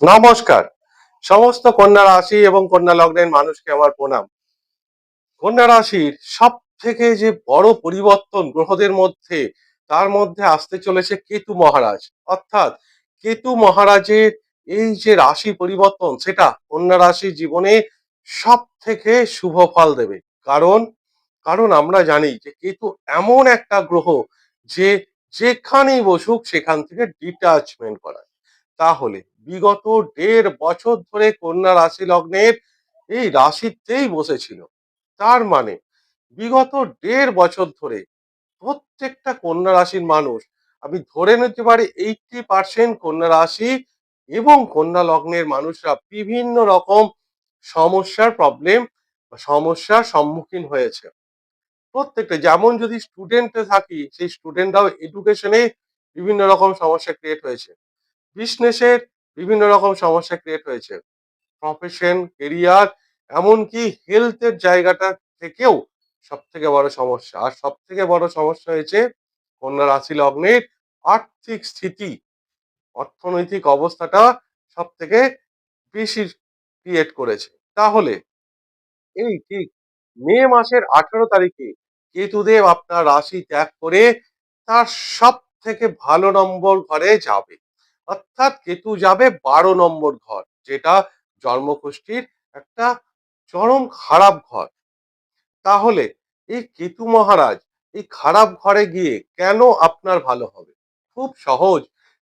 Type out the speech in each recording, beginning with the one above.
নমস্কার। সমস্ত কন্যা রাশি এবং কন্যা লগ্নের মানুষকে আমার প্রণাম। কন্যা রাশির সব থেকে যে বড় পরিবর্তন গ্রহদের মধ্যে, তার মধ্যে আসতে চলেছে কেতু মহারাজ। অর্থাৎ কেতু মহারাজের এই যে রাশি পরিবর্তন, সেটা কন্যা রাশির জীবনে সব থেকে শুভ ফল দেবে। কারণ কারণ আমরা জানি যে কেতু এমন একটা গ্রহ যে যেখানেই বসুক সেখান থেকে ডিটাচমেন্ট করায়। তাহলে বিগত দেড় বছর ধরে কন্যা রাশি লগ্নের এই রাশিতেই বসেছিল। তার মানে বিগত দেড় বছর ধরে প্রত্যেকটা কন্যা রাশির মানুষ, আমি ধরে নিতে পারি এইটটি পার্সেন্ট কন্যা রাশি এবং কন্যা লগ্নের মানুষরা বিভিন্ন রকম সমস্যার প্রবলেম সমস্যার সম্মুখীন হয়েছে। প্রত্যেকটা, যেমন যদি স্টুডেন্টে থাকি, সেই স্টুডেন্টরাও এডুকেশনে বিভিন্ন রকম সমস্যা ক্রিয়েট হয়েছে। বিজনেসের বিভিন্ন রকম সমস্যা ক্রিয়েট হয়েছে। প্রফেশন কেরিয়ার এমনকি হেলথের জায়গাটা থেকেও সব থেকে বড় সমস্যা। আর সব থেকে বড় সমস্যা হয়েছে কন্যা রাশি লগ্নের আর্থিক স্থিতি। অর্থনৈতিক অবস্থাটা সব থেকে বেশি ক্রিয়েট করেছে। তাহলে এই ঠিক মে মাসের আঠারো তারিখে কেতুদেব আপনার রাশি ত্যাগ করে তার সব থেকে ভালো নম্বর ঘরে যাবে। অর্থাৎ কেতু যাবে বারো নম্বর ঘর, যেটা জন্মকুষ্ঠির একটা চরম খারাপ ঘর। তাহলে এই কেতু মহারাজ এই খারাপ ঘরে গিয়ে কেন আপনার ভালো হবে? খুব সহজ,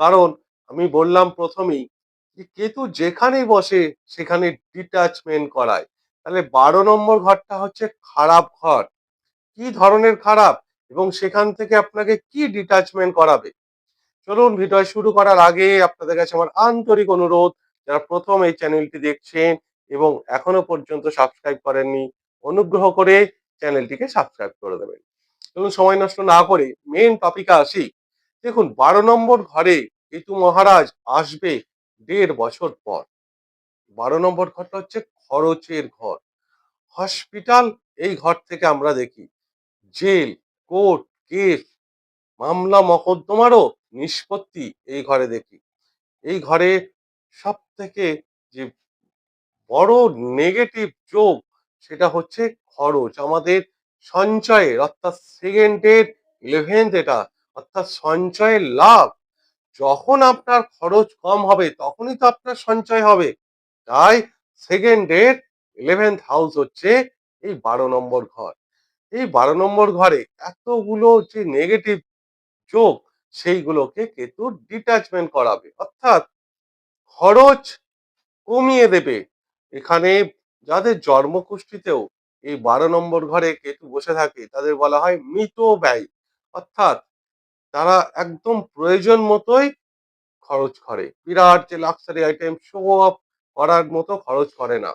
কারণ আমি বললাম প্রথমেই যে কেতু যেখানেই বসে সেখানে ডিটাচমেন্ট করায়। তাহলে বারো নম্বর ঘরটা হচ্ছে খারাপ ঘর। কি ধরনের খারাপ? এবং সেখান থেকে আপনাকে কি ডিটাচমেন্ট করাবে? চলুন ভিডিও শুরু করার আগে আপনাদের কাছে আমার আন্তরিক অনুরোধ, যারা প্রথম এই চ্যানেলটি দেখছেন এবং এখনও পর্যন্ত সাবস্ক্রাইব করেননি, অনুগ্রহ করে চ্যানেলটিকে সাবস্ক্রাইব করে দেবেন। চলুন সময় নষ্ট না করে মেন টপিকে আসি। দেখুন, বারো নম্বর ঘরে কেতু মহারাজ আসবে দেড় বছর পর। বারো নম্বর ঘরটা হচ্ছে খরচের ঘর। হসপিটাল এই ঘর থেকে আমরা দেখি। জেল, কোর্ট, কেস, মামলা, মকদ্দমারও নিষ্পত্তি এই ঘরে দেখি। এই ঘরে সব থেকে যে বড় নেগেটিভ যোগ সেটা হচ্ছে খরচ। আমাদের সঞ্চয়ের অর্থাৎ সেকেন্ডের ইলেভেন্থ এটা, অর্থাৎ সঞ্চয়ের লাভ। যখন আপনার খরচ কম হবে, তখনই তো আপনার সঞ্চয় হবে। তাই সেকেন্ডের ইলেভেন্থ হাউস হচ্ছে এই বারো নম্বর ঘর। এই বারো নম্বর ঘরে এতগুলো যে নেগেটিভ যোগ সেইগুলোকে কেতু ডিটাচমেন্ট করাবে। অর্থাৎ খরচ কমিয়ে দেবে। এখানে যাদের জন্মকুষ্ঠিতেও এই বারো নম্বর ঘরে কেতু বসে থাকে, তাদের বলা হয় মৃত ব্যয়। অর্থাৎ তারা একদম প্রয়োজন মতোই খরচ করে। বিরাট যে লাক্সারি আইটেম শো অফ করার মতো খরচ করে না।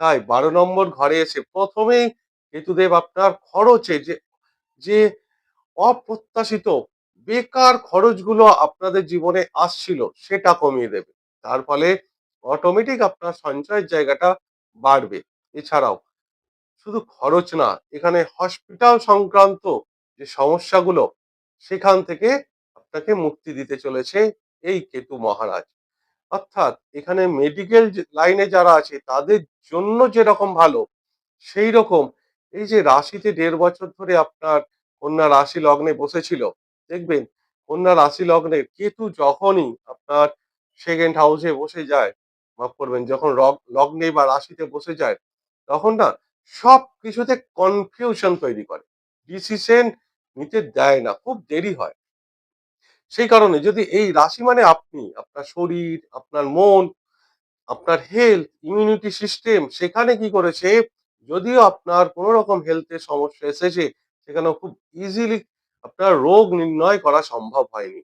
তাই বারো নম্বর ঘরে এসে প্রথমেই কেতুদেব আপনার খরচে যে যে অপ্রত্যাশিত বেকার খরচগুলো আপনাদের জীবনে আসছিল, সেটা কমিয়ে দেবে। তার ফলে অটোমেটিক আপনার সঞ্চয়ের জায়গাটা বাড়বে। এছাড়াও, শুধু খরচ না, এখানে হসপিটাল সংক্রান্ত যে সমস্যাগুলো, সেখান থেকে আপনাকে মুক্তি দিতে চলেছে এই কেতু মহারাজ। অর্থাৎ, এখানে মেডিকেল লাইনে যারা আছে, তাদের জন্য যেরকম ভালো সেই রকম এই যে রাশিতে দেড় বছর ধরে আপনার কন্যা রাশি লগ্নে বসেছিল দেখবেন কন্যা রাশি লগ্নে কেতু যখনই আপনার সেকেন্ড হাউসে বসে যায়, মাফ করবেন, যখন লগ্নে বা রাশিতে বসে যায়, তখন না সব কিছুতে কনফিউশন তৈরি করে। ডিসিশন নিতে দেয় না, খুব দেরি হয়। সেই কারণে যদি এই রাশি মানে আপনি, আপনার শরীর, আপনার মন, আপনার হেলথ ইমিউনিটি সিস্টেম সেখানে কি করেছে, যদিও আপনার কোনো রকম হেলথের সমস্যা এসেছে সেখানে খুব ইজিলি আপনার রোগ নির্ণয় করা সম্ভব হয়নি।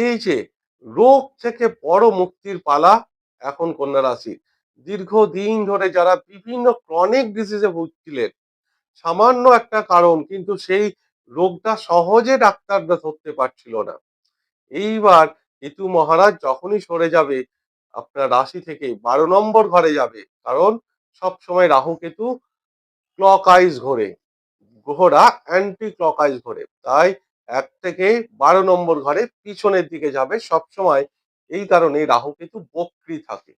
এই যে রোগ থেকে বড় মুক্তির পালা এখন কন্যা রাশি। দীর্ঘদিন ধরে যারা বিভিন্ন ক্রনিক ডিজিজে ভুগছিলেন, সামান্য একটা কারণ কিন্তু সেই রোগটা সহজে ডাক্তাররা ধরতে পারছিল না। এইবার কেতু মহারাজ যখনই সরে যাবে, আপনার রাশি থেকে বারো নম্বর ঘরে যাবে। কারণ সব সময় রাহু কেতু ক্লক আইজ ঘোরে। গ্রহরা অ্যান্টি ক্লক আইজ ঘোরে। তাই এক থেকে বারো নম্বর ঘরে পিছনের দিকে যাবে সব সময় এই কারণে রাহু কেতু বক্রি থাকে।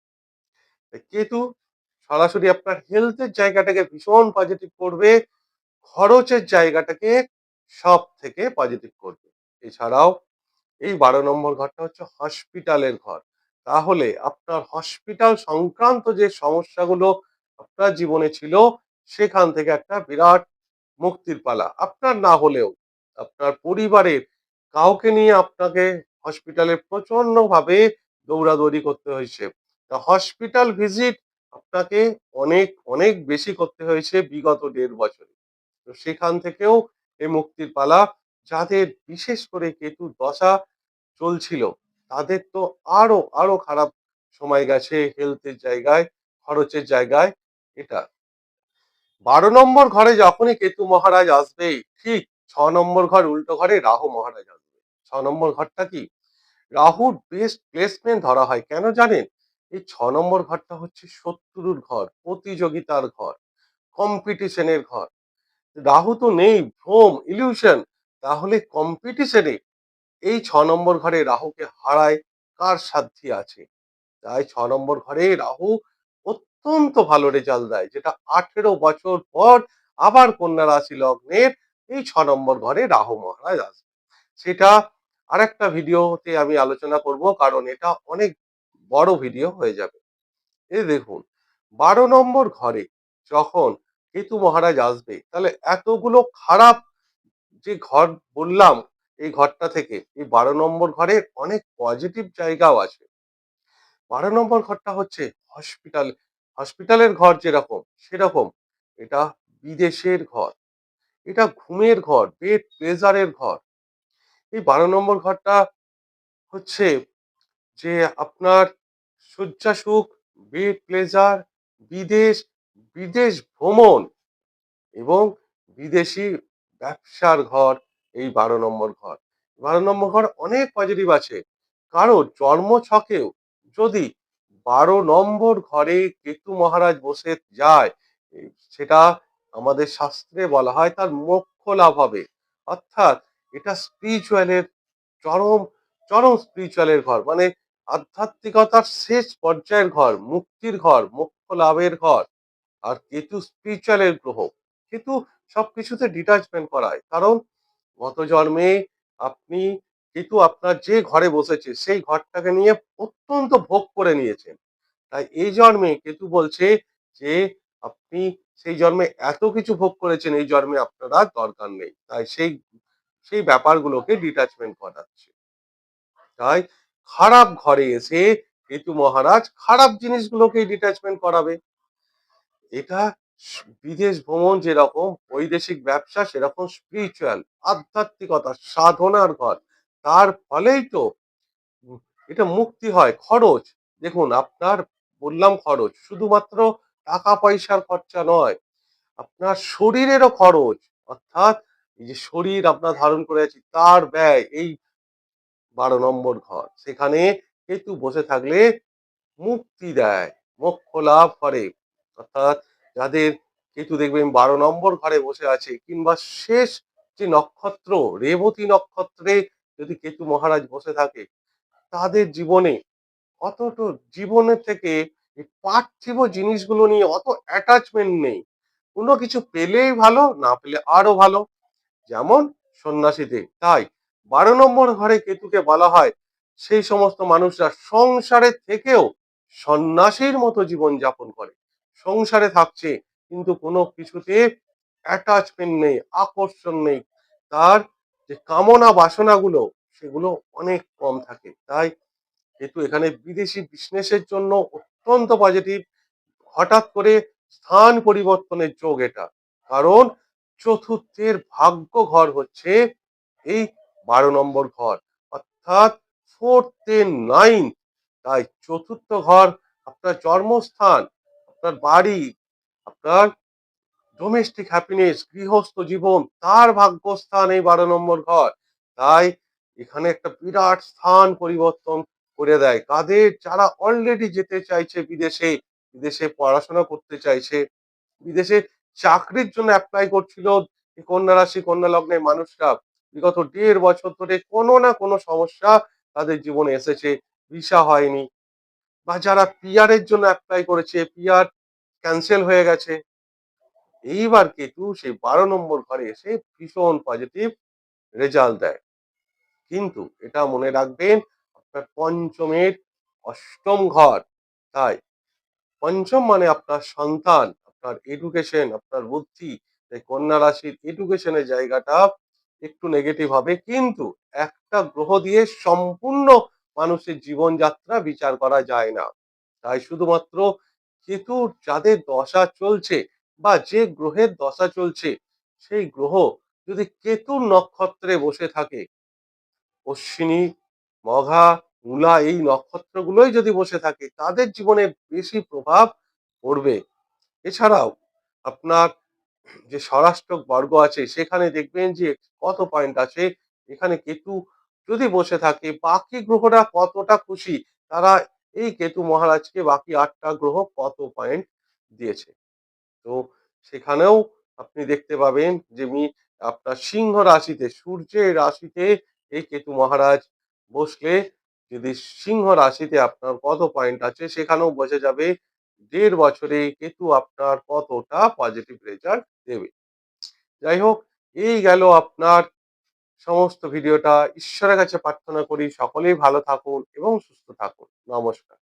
কেতু সরাসরি আপনার হেলথের জায়গাটাকে ভীষণ পজিটিভ করবে। খরচের জায়গাটাকে সব থেকে পজিটিভ করবে। এছাড়াও এই বারো নম্বর ঘরটা হচ্ছে হসপিটালের ঘর। তাহলে আপনার হসপিটাল সংক্রান্ত যে সমস্যাগুলো আপনার জীবনে ছিল, সেখান থেকে একটা বিরাট মুক্তির পালা। আপনার না হলেও আপনার পরিবারের কাউকে নিয়ে আপনাকে হসপিটালে প্রচণ্ড ভাবে দৌড়াদৌড়ি করতে হয়েছে। হসপিটাল ভিজিট আপনাকে অনেক অনেক বেশি করতে হয়েছে বিগত দেড় বছরে। তো সেখান থেকেও এই মুক্তির পালা, যাদের বিশেষ করে কেতু দশা চলছিল, তাদের তো আরও আরও খারাপ সময় গেছে হেলথের জায়গায়, খরচের জায়গায়। এটা বারো নম্বর ঘরে যখনই কেতু মহারাজ আসবে, ঠিক ছ নম্বর ঘর উল্টো ঘরে রাহু মহারাজ আসবে। ছ নম্বর ঘরটা কি? রাহুর বেস্ট প্লেসমেন্ট ধরা হয়। কেন জানেন? এই ছ নম্বর ঘরটা হচ্ছে শত্রুর ঘর, প্রতিযোগিতার ঘর কম্পিটিশনের ঘর। রাহু তো নেই, ভ্রম ইলিউশন তাহলে কম্পিটিশনে এই ছ নম্বর ঘরে রাহুকে হারায় কার সাধ্যি আছে? তাই ছ নম্বর ঘরে রাহু অত্যন্ত ভালো রেজাল্ট দেয়। যেটা আঠেরো বছর পর আবার কন্যা রাশি লগ্নের এই ছ নম্বর ঘরে রাহু মহারাজ আসবে। সেটা আরেকটা ভিডিওতে আমি আলোচনা করব, কারণ এটা অনেক বড় ভিডিও হয়ে যাবে। এই দেখুন, বারো নম্বর ঘরে যখন কেতু মহারাজ আসবে, তাহলে এতগুলো খারাপ যে ঘর বললাম, এই ঘরটা থেকে, এই বারো নম্বর ঘরে অনেক পজিটিভ জায়গাও আছে। বারো নম্বর ঘরটা হচ্ছে হসপিটাল হসপিটালের ঘর যেরকম, সেরকম। এটা বিদেশের ঘর। এটা ঘুমের ঘর বেড প্রেজারের ঘর। এই বারো নম্বর ঘরটা হচ্ছে যে আপনার শয্যা সুখ বেড প্লেজার বিদেশ বিদেশ ভ্রমণ এবং বিদেশি ব্যবসার ঘর এই বারো নম্বর ঘর। বারো নম্বর ঘর অনেক পজিটিভ আছে। কারণ জন্ম ছকেও যদি বারো নম্বর ঘরে কেতু মহারাজ বসে যায়। সেটা আমাদের শাস্ত্রে বলা হয় তার মোক্ষ লাভ হবে। অর্থাৎ এটা স্পিরিচুয়ালের চরম চরম স্পিরিচুয়ালের ঘর। মানে আধ্যাত্মিকতার শেষ পর্যায়ের ঘর, মুক্তির ঘর, মোক্ষ লাভের ঘর। আর কেতু স্পিরিচুয়ালের গ্রহ। কেতু সবকিছুতে ডিটাচমেন্ট করায়। কারণ গত জন্মে আপনি কেতু আপনার যে ঘরে বসেছে, সেই ঘরটাকে নিয়ে অত্যন্ত ভোগ করে নিয়েছেন। তাই এই জন্মে কেতু বলছে যে, আপনি সেই জন্মে এত কিছু ভোগ করেছেন, এই জন্মে আপনার দরকার নেই। তাই সেই সেই ব্যাপারগুলোকে ডিটাচমেন্ট করাচ্ছে। তাই খারাপ ঘরে এসে কেতু মহারাজ খারাপ জিনিসগুলোকেই ডিটাচমেন্ট করাবে। এটা বিদেশ ভ্রমণ যেরকম, বৈদেশিক ব্যবসা সেরকম স্পিরিচুয়াল আধ্যাত্মিকতা, সাধনার ঘর। তার ফলেই তো এটা মুক্তি হয়, খরচ। দেখুন, আপনার বললাম খরচ, শুধুমাত্র টাকা পয়সার খরচা নয়, আপনার শরীরেরও খরচ। অর্থাৎ এই যে শরীর আপনার ধারণ করে আছি, তার ব্যয়, এই বারো নম্বর ঘর। সেখানে কেতু বসে থাকলে মুক্তি দেয়, মোক্ষ লাভ করে। অর্থাৎ যাদের কেতু দেখবেন বারো নম্বর ঘরে বসে আছে, কিংবা শেষ যে নক্ষত্র, রেবতী নক্ষত্রে যদি কেতু মহারাজ বসে থাকে, তাদের জীবনে অতটা জীবনের থেকে পার্থিব জিনিসগুলো নিয়ে অত অ্যাটাচমেন্ট নেই। কোনো কিছু পেলেই ভালো, না পেলে আরও ভালো। যেমন সন্ন্যাসীদের, তাই বারো নম্বর ঘরে কেতুকে বলা হয়, সেই সমস্ত মানুষরা সংসারের থেকেও সন্ন্যাসীর মতো জীবন যাপন করে। সংসারে থাকছে, কিন্তু কোনো কিছুতে অ্যাটাচমেন্ট নেই, আকর্ষণ নেই। তার যে কামনা বাসনাগুলো, সেগুলো অনেক কম থাকে। তাই যেহেতু এখানে বিদেশি বিজনেসের জন্য অত্যন্ত পজিটিভ হঠাৎ করে স্থান পরিবর্তনের যোগ এটা। কারণ চতুর্থের ভাগ্য ঘর হচ্ছে এই বারো নম্বর ঘর, অর্থাৎ ফোর্থ নাইন তাই চতুর্থ ঘর, আপনার জন্মস্থান, আপনার বাড়ি, আপনার ডোমেস্টিক হ্যাপিনেস গৃহস্থ জীবন, তার ভাগ্যস্থান এই বারো নম্বর ঘর। তাই এখানে একটা বিরাট স্থান পরিবর্তন করে দেয়। কাদের? যারা অলরেডি যেতে চাইছে বিদেশে বিদেশে পড়াশোনা করতে চাইছে, বিদেশে চাকরির জন্য অ্যাপ্লাই করছিল কন্যা রাশি, কন্যা লগ্নের মানুষরা। বিগত দেড় বছর ধরে কোনো না কোনো সমস্যা তাদের জীবনে এসেছে, ভিসা হয়নি। বা যারা পিয়ারের জন্য অ্যাপ্লাই করেছে পিয়ার ক্যান্সেল হয়ে গেছে। এইবার কেতু সেই বারো নম্বর ঘরে এসে ভীষণ পজিটিভ রেজাল্ট দেয়। কিন্তু এটা মনে রাখবেন, আপনার পঞ্চমের অষ্টম ঘর, তাই পঞ্চম মানে আপনার সন্তান, আপনার এডুকেশন আপনার বুদ্ধি, তাই কন্যা রাশির এডুকেশনের জায়গাটা একটু নেগেটিভ হবে। কিন্তু একটা গ্রহ দিয়ে সম্পূর্ণ মানুষের জীবনযাত্রা বিচার করা যায় না। তাই শুধুমাত্র কেতুর যাদের দশা চলছে বা যে গ্রহের দশা চলছে, সেই গ্রহ যদি কেতুর নক্ষত্রে বসে থাকে, অশ্বিনী, মঘা, মূলা এই নক্ষত্রগুলোই যদি বসে থাকে, তাদের জীবনে বেশি প্রভাব পড়বে। এছাড়াও আপনার যে স্বরাষ্ট্রক বর্গ আছে, সেখানে দেখবেন যে কত পয়েন্ট আছে, এখানে কেতু যদি বসে থাকে, বাকি গ্রহরা কতটা খুশি, তারা এই কেতু মহারাজকে বাকি আটটা গ্রহ কত পয়েন্ট দিয়েছে। তো সেখানেও আপনি দেখতে পাবেন যে আপনার সিংহ রাশিতে, সূর্যের রাশিতে এই কেতু মহারাজ বসলে, যদি সিংহ রাশিতে আপনার কত পয়েন্ট আছে, সেখানেও বোঝা যাবে। দেড় বছরে কেতু আপনার কতটা পজিটিভ রেজাল্ট দেবে। যাই হোক, এই গেল আপনার সমস্ত ভিডিওটা ঈশ্বরের কাছে প্রার্থনা করি, সকলেই ভালো থাকুন এবং সুস্থ থাকুন। নমস্কার।